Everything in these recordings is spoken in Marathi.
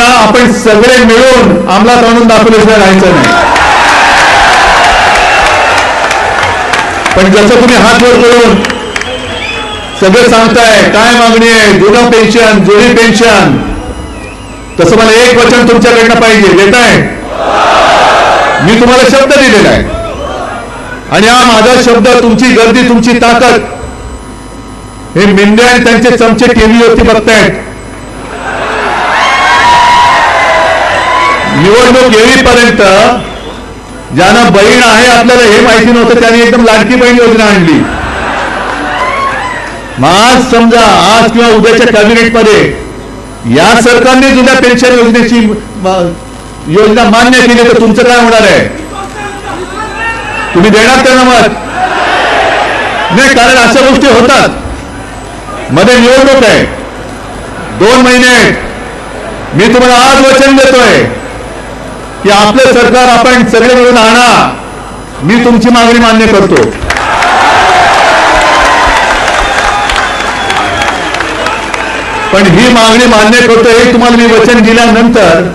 योजना आपण सगळे मिळून अंमलात आणून दाखवल्याशिवाय राहायचं नाही. पण जसं तुम्ही हात वर करून सगळं सांगताय काय मागणी आहे? जुना पेन्शन जुनी पेन्शन तसं मला एक वचन तुमच्याकडनं पाहिजे देताय? मी तुम्हाला शब्द दिलेला आहे. आणि हा माझा शब्द तुमची गर्दी तुमची ताकद हे मेंढ्या आणि त्यांचे चमचे टीव्हीवरती बघतायत. निवडणूक येईपर्यंत ज्यांना बहीण आहे आपल्याला हे माहिती नव्हतं त्यांनी एकदम लाडकी बहीण योजना आणली. आज समजा आज किंवा उद्याच्या कॅबिनेटमध्ये या सरकारने सुद्धा पेन्शन योजनेची योजना मान्य केली तर तुमचं काय होणार आहे? तुम्ही देणार त्यांना मत? नाही कारण अशा गोष्टी होतात. मध्ये निवडणूक आहे. दोन महिने आहेत. मी तुम्हाला आज वचन देतोय. की आपलं सरकार आपण सगळे मिळून आणा. मी तुमची मागणी मान्य करतो. पण ही मागणी मान्य करतो हे तुम्हाला मी वचन दिल्यानंतर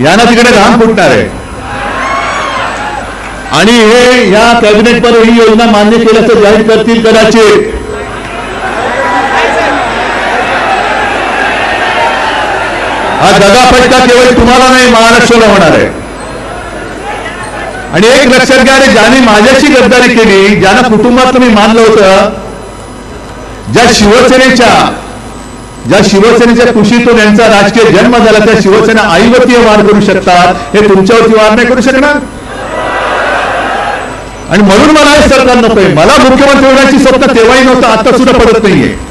यांना तिकडे घाम फुटणार आहे. आणि हे या कॅबिनेटवर ही योजना मान्य केल्याचं जाहीर करतील कदाचित. हा दगाफटका केवळ तुम्हाला नाही महाराष्ट्राला होणार आहे. आणि एक लक्षात घ्या ज्याने माझ्याशी गद्दारी केली ज्यांना कुटुंबातलं मी मानलं होतं ज्या शिवसेनेच्या ज्या शिवसेनेच्या कुशीतून यांचा राजकीय जन्म झाला त्या शिवसेना आईवरती वार करू शकतात हे तुमच्यावरती वार नाही करू शकणार. आणि म्हणून मला हे सरकार नकोय. मला मुख्यमंत्री होण्याची स्वप्न तेव्हाही नव्हतं आता सुद्धा पडत नाहीये.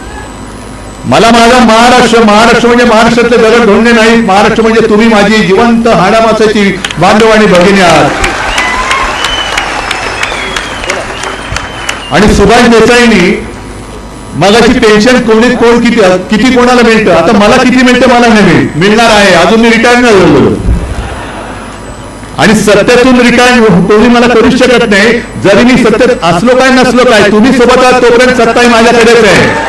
मला माझा महाराष्ट्र महाराष्ट्र म्हणजे महाराष्ट्रातले दगड धोंडे नाही. महाराष्ट्र म्हणजे तुम्ही माझी जिवंत हाडामासाची बांधव आणि भगिनी आहात. आणि सुभाष देसाईंनी मगाची पेन्शन कोणी कोण किती किती कोणाला मिळतं आता मला किती मिळतं मला नाही मिळणार आहे. अजून मी रिटायर नाही झालो. आणि सत्यातून रिटायर कोणी मला करू शकत नाही. जरी मी सत्तेत असलो काय नसलो काय तुम्ही सोबत आहात तोपर्यंत सत्ता ही माझ्याकडेच आहे.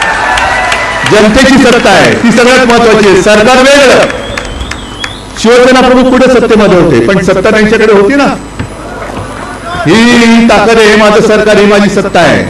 जनतेची सत्ता आहे. ती सगळ्यात महत्वाची आहे. सरकार वेगळं. शिवसेना प्रमुख कुठे सत्तेमध्ये होते? पण सत्ता त्यांच्याकडे होती ना. ही ताकद आहे हे माझं सरकार ही माझी सत्ता आहे.